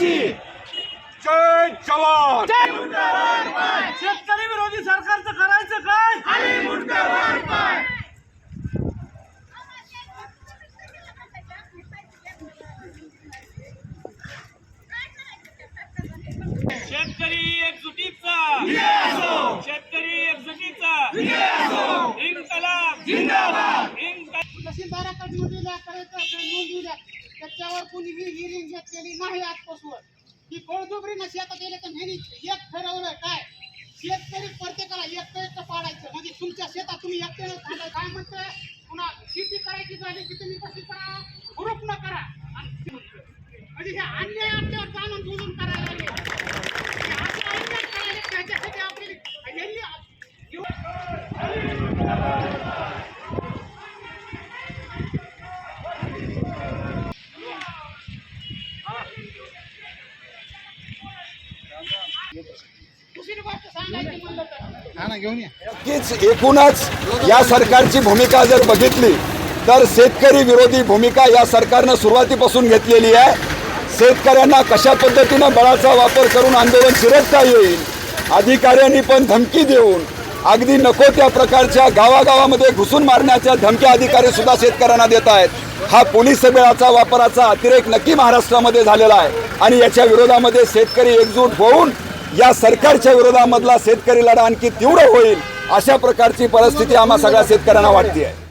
शिवाजी जय जवान! शेतकरी विरोधी सरकारचं करायचं काय? शेतकरी एक एकजुटीचा! शेतकरी एकजुटीचा! इंग तलाक जिंदाबाद! इंग तलाक तहसीलदाराकडे नोंदवल्या करायचं नोंदवल्या त्याच्यावर कुणीही हिरिंग घेतलेली नाही आजपासून. ही बळजबरीनं शेतात गेले तर ह्यांनी एक ठरवलं काय? शेतकरी प्रत्येकाला एकटं पाडायचं. म्हणजे तुमच्या शेतात तुम्ही एकट्यानं थांबा. काय म्हणतोय? पुन्हा शेती करायची झाली की तुम्ही कशी करा? ग्रुप न करा. म्हणजे हे अन्याय आमच्यावर जाणून बुजून करायला लागले. असं अन्याय करायला त्याच्यासाठी आपली नक्कीच एकूणच या सरकारची भूमिका जर बघितली तर शेतकरी विरोधी भूमिका या सरकारनं सुरुवातीपासून घेतलेली आहे. शेतकऱ्यांना कशा पद्धतीनं बळाचा वापर करून आंदोलन चिरडता येईल अधिकाऱ्यांनी पण धमकी देऊन अगदी नको त्या प्रकारच्या गावागावामध्ये घुसून मारण्याच्या धमक्या अधिकारी सुद्धा शेतकऱ्यांना देत आहेत. हा पोलीस बळाचा वापराचा अतिरेक नक्की महाराष्ट्रामध्ये झालेला आहे. आणि याच्या विरोधामध्ये शेतकरी एकजूट होऊन या सरकारच्या विरोधामधला शेतकरी लढा आणखी तीव्र होईल अशा प्रकारची परिस्थिती आम्हा सगळ्या शेतकऱ्यांना वाटते आहे